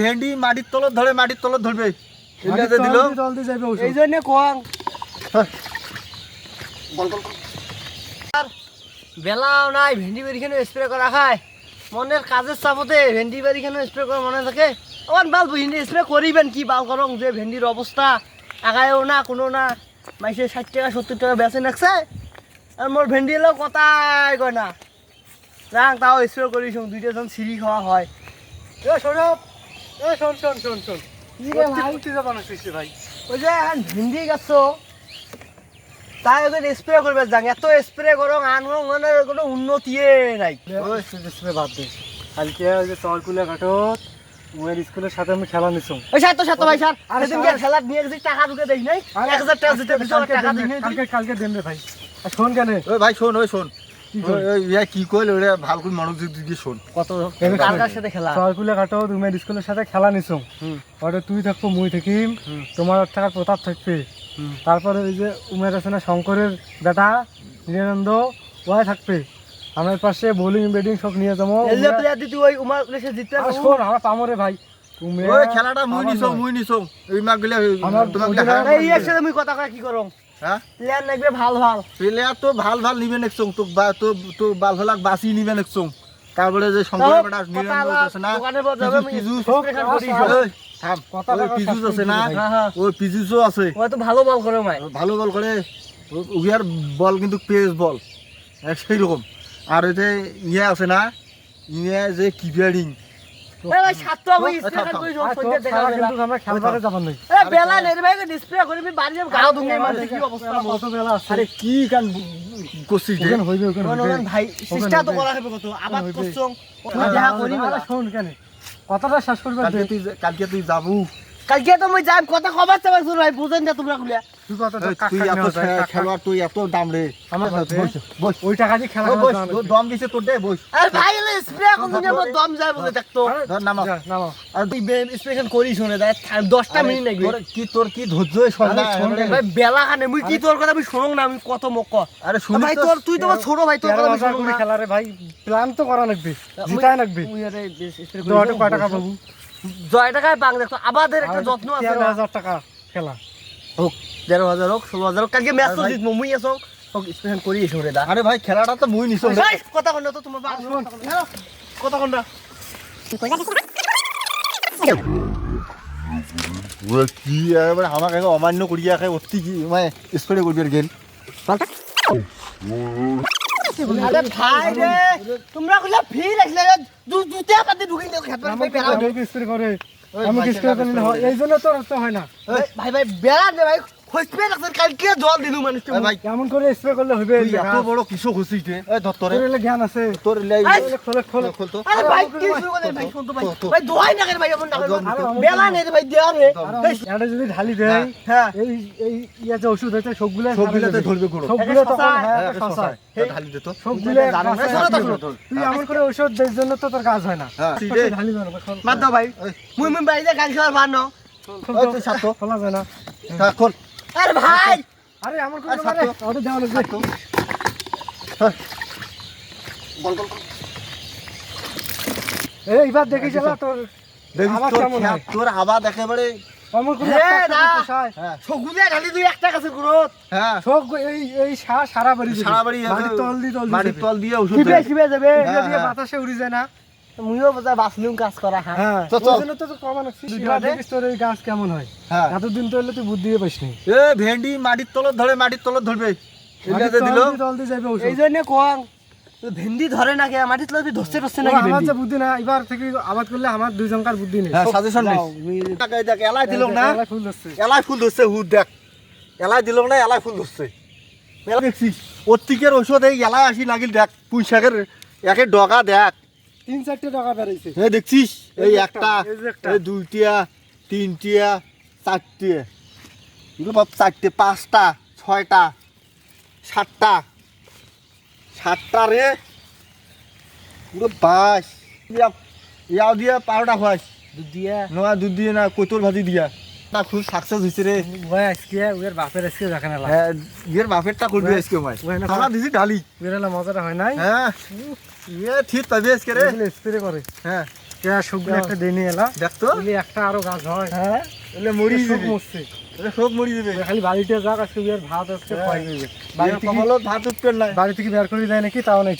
ভেন্ডি মাটির তলত ধরে মাটির তলত ধরবে। দিল। এই জন্য কোয়াং। বেলাও নাই ভেন্ডি বাড়িখানে স্প্রে করা খায়। মনের কাজের চাপতে ভেন্ডি বাড়িখানে স্প্রে করা মনে থাকে। আমার বাল ভেন্ডি স্প্রে করিবেন কি বাল করং যে ভেন্ডির অবস্থা। আগায়ও না কোনো না। মাইসে ষাট টাকা সত্তর টাকা বেচে নাকছে। আর মোর ভেন্ডি এলো কথাই কয় না। যাং তাও স্প্রে করিস দুইটা জন সিঁড়ি খাওয়া হয়। এ সৌরভ, শোন, শোন, শোন, শোন। ভাই? ভর্তি যাবা না সৃষ্টি ভাই। ওই যে ভেন্ডি তাই ওদের স্প্রে করবে যাং এত স্প্রে করো আনো মানে কোনো উন্নতি নাই স্প্রে বাদ দে। কালকে ওই যে চরকুলে ঘাটত, উমের স্কুলের সাথে আমি খেলা নিছুম। ওই সাত ভাই স্যার আরে সেদিন খেলা নিয়ে গেছি টাকা ঢুকে দেই নাই আরে এক হাজার টাকা দিতে কালকে- দিছো কালকে টাকা দিই নাই কালকে কালকে দেন রে ভাই আর শোন কেন ওই ভাই শোন ওই শোন কি কই? ওই- ওই কি কইল? ওরে ভালো করে মনোযোগ দিয়ে শোন। কত এবার কার শোন। কার সাথে খেলা? চরকুলে ঘাটত উমের স্কুলের সাথে খেলা নিছুম ওটা তুই থাকব মুই থাকিম তোমার থাকার প্রতাপ থাকবে। হুম। তারপরে ওই যে উমের আছে না শঙ্করের বেটা নিরানন্দ ওয়াই থাকবে। আমার পাশে বোলিং ব্যাটিং সব নিয়ে যাব। ওই উমার জিততে শোন আমরা পামরে ভাই। খেলাটা মুই নিছো মুই নিছো। এই মাক গলে আমার তোমাকে এই এর মুই কথা কয় কি করং হ্যাঁ? প্লেয়ার নাকবে ভালো ভালো। প্লেয়ার তো ভালো ভালো নিবে নেকছং তো বা তো তো বাল ভালাক বাসি নিবে নেকছং তারপরে যে শঙ্কর বেটা কথা আছে না ওই, থাম কথা পিজুস আছে না। হ্যাঁ হ্যাঁ। ওই পিজুসও আছে। ওই তো ভালো বল করে মাই ভালো বল করে ও- বল কিন্তু পেস বল। সেই রকম আর ওই যে ইয়ে আছে না ইয়ে যে কিপিয়ারিং। কি অবস্থা মোর। কত বেলা? আছে আরে কি গান করছিস হইবে ওখানে কোন হইবে। কোন ভাই চেষ্টা তো করা হবে কত? আবার করছং দেখা করি শোন কেন। কথাটা শেষ করবে কালকে তুই যাবু। কালকে তো মই যাম কথা কবার চাবার ভাই বুঝেন না তোমরা খুলে তুই কথা এই, তুই এত খেলোয়াড় তুই এত দাম রে। আমার বস, বস। বস ওই টাকা দিয়ে খেলা ও, খেলা বস, যাওয়া ও, দম দিছে তোর দে বস। আরে ভাই স্প্রে কোন দিনে দম যায় বলে দেখতো ধর নামা। যা, আর তুই স্পেশাল করি শুনে দেখ 10টা মিনিট লাগবে তোর কি তোর কি ধৈর্য শোন না আরে, শোন রে। ভাই বেলা খানে মুই কি তোর কথা আমি না আমি কত মক আরে শুনি ভাই তোর তুই তো ছোট ভাই তোর কথা আমি হাজার না। খেলা রে ভাই। প্ল্যান তো করা লাগবে জিতাই লাগবে মুই আরে স্প্রে দোয়াটা কয় টাকা পাবো। জয় টাকায় আবাদের একটা যত্ন আছে হাজার টাকা খেলা। হোক দেড় হাজার হোক ষোলো হাজার হোক। কালকে ম্যাচ তো জিতবো মুই আছো। হোক স্পেশাল করি এসো রে দা। আরে ভাই খেলাটা তো মুই নিছো এই, কথা কন তো তোমার কথা কন কি এবার আমাকে অমান্য করিয়া খাই অতি কি মানে স্প্রে করবি গেল আরে ভাই রে তোমরা কইলা ফি লাগলে দুতে পাতে ঢুকিন খেত ভাই বেলা স্প্রে করে। ওই আমি কিছু এই জন্য তো তো হয় না। ভাই ভাই বেড়া দে ভাই। কালকে জল দিলু মানুষ এ ভাই কেমন করে স্প্রে করলে হবে? এত বড় ধর তোরে তোর জ্ঞান আছে। তোর লাই আই, খোলে খোলে খোল। তো। আরে ভাই কি শুরু করে ভাই শুন তো ভাই। তো, তো। ভাই দোয়াই না করে ভাই এমন না করে বেলা নেই ভাই দেয়া রে। এটা যদি ঢালি দেয় হ্যাঁ এই এই ইয়া যে ওষুধ আছে সবগুলো সবগুলাতে ধরবে গুঁড়ো সবগুলো একটা হ্যাঁ। এই ঢালি দে তো। সবগুলো জানো না, গাছে তো, আছে। শোনো তো। তুই এমন করে ঔষধ দেওয়ার জন্য তো তোর কাজ হয় না। হ্যাঁ। ঢালি। দাও ভাই। মুই মুই দে গাড়ি খাওয়ার বানো তুই সাত খোলা যায় না। খোল। আরে ভাই! আরে করে আরে, মানে দেওয়া লাগবে হ্যাঁ। বল বল এইবার দেখি চলা তোর আবার তোর কেমন হয়? তোর একেবারে করে হ্যাঁ, একটা কাছে গ্রোথ হ্যাঁ। সব এই এই সারা সারা বাড়ি সারা বাড়ি তল দিয়ে তল দিয়ে তল দিয়ে ওষুধ। যাবে হ্যাঁ। বাতাসে উড়ে যায় না। মুইও বোঝা বাসলুম কাজ করা হ্যাঁ। হ্যাঁ তো চল। তো তোর আছে। এবার দেখিস তোর এই গাছ কেমন হয়? হ্যাঁ। এতদিন তো হলে তুই বুদ্ধি দিয়ে পাইস নি এ ভেন্ডি মাটির তলত ধরে মাটির তলত ধরবে। এই জন্য কোয়াং ভেন্ডি ধরে না কে মাটির আমার যে বুদ্ধি না এবার থেকে আবাদ করলে আমার দুই জনকার বুদ্ধি নেই। সাজেশন নেই দেখ এলাই দিল না। ফুল ধরছে। এলাই ফুল ধরছে হুদ দেখ। এলাই দিল না এলাই ফুল ধরছে। দেখছিস অতিকের ওষুধ এই এলাই আসি লাগিল দেখ পুঁই শাকের একে ডগা দেখ। তিন চারটে টাকা বেড়াইছে এ দেখছিস? এই একটা একটা, এই যে একটা। এই দুইটিয়া তিনটিয়া চারটে বাপ চারটে পাঁচটা ছয়টা সাতটা। সাতটা রে। পুরো বাস। ইয়াও দিয়া পারোটা খোয়াস দুধ দিয়া। নোয়া দুধ দিয়ে না কচুর ভাজি দিয়া। না খুব সাকসেস হয়েছে রে। ওই আজকে ওর বাপের আজকে দেখে না হ্যাঁ বাপেরটা করবি আজকে খানা দিছি বেরোলে মজাটা হয় নাই? হ্যাঁ। ইয়ে ঠিক পাবি আজকে রে। স্প্রে করে। হ্যাঁ। কে শুকনো একটা দিনই এলা। দেখ তো। একটা আরও গাছ হয়। হ্যাঁ। এলে মরি যাবে মরছে। সব মরি যাবে খালি বাড়িতে যাক আজকে বিয়ের ভাত আজকে হ্যাঁ। বাড়ি থেকে ভাত উঠবে না। বাড়ি থেকে বের করে দেয় নাকি তাও নাই